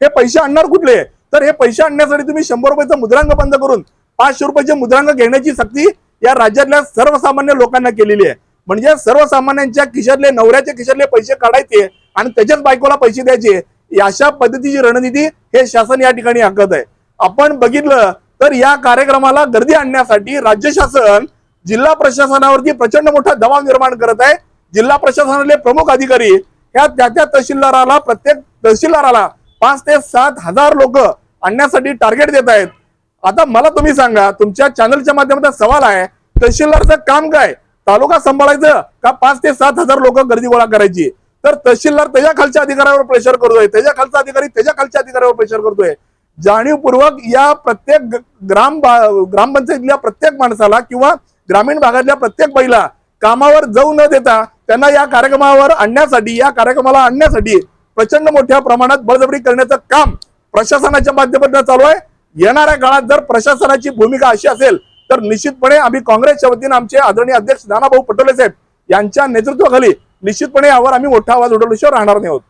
हे पैसे आणणार कुठले? तर हे पैसे आणण्यासाठी तुम्ही शंभर रुपयाचा मुद्रांक बंद करून पाचशे रुपयाचे मुद्रांक घेण्याची सक्ती या राज्यातल्या सर्वसामान्य लोकांना केलेली आहे. म्हणजे सर्वसामान्यांच्या खिशातले नवऱ्याच्या खिशातले पैसे काढायचे आणि त्याच्याच बायकोला पैसे द्यायचे अशा पद्धतीची रणनीती हे शासन या ठिकाणी आखत आहे. आपण बघितलं तर या कार्यक्रमाला गर्दी आणण्यासाठी राज्य शासन जिल्हा प्रशासनावरती प्रचंड मोठा दबाव निर्माण करत आहे. जिल्हा प्रशासनातले प्रमुख अधिकारी ह्या त्या त्या तहसीलदाराला प्रत्येक तहसीलदाराला पाच ते सात हजार लोक आणण्यासाठी टार्गेट देत आहेत. आता मला तुम्ही सांगा तुमच्या चॅनलच्या माध्यमातून सवाल आहे तहसीलदारचं काम काय? तालुका सांभाळायचं का पाच ते सात हजार लोक गर्दी गोळा करायची? तर तहसीलदार त्याच्या खालच्या अधिकाऱ्यावर प्रेशर करतोय त्याच्या खालचा अधिकारी त्याच्या खालच्या अधिकाऱ्यावर प्रेशर करतोय. जाणीवपूर्वक या प्रत्येक ग्राम ग्रामपंचायतीतल्या प्रत्येक माणसाला किंवा ग्रामीण भागातल्या प्रत्येक बाईला कामावर जाऊ न देता त्यांना या कार्यक्रमावर आणण्यासाठी या कार्यक्रमाला आणण्यासाठी प्रचंड मोठ्या प्रमाणात बळजबरी करण्याचं काम प्रशासनाच्या माध्यमातून चालू आहे. येणाऱ्या काळात जर प्रशासनाची भूमिका अशी असेल तर निश्चितपणे आम्ही काँग्रेसच्या वतीने आमचे आदरणीय अध्यक्ष नानाभाऊ पटोले साहेब यांच्या नेतृत्वाखाली निश्चितपणे यावर आम्ही मोठा आवाज उठवल्याशिवाय राहणार नाही आहोत.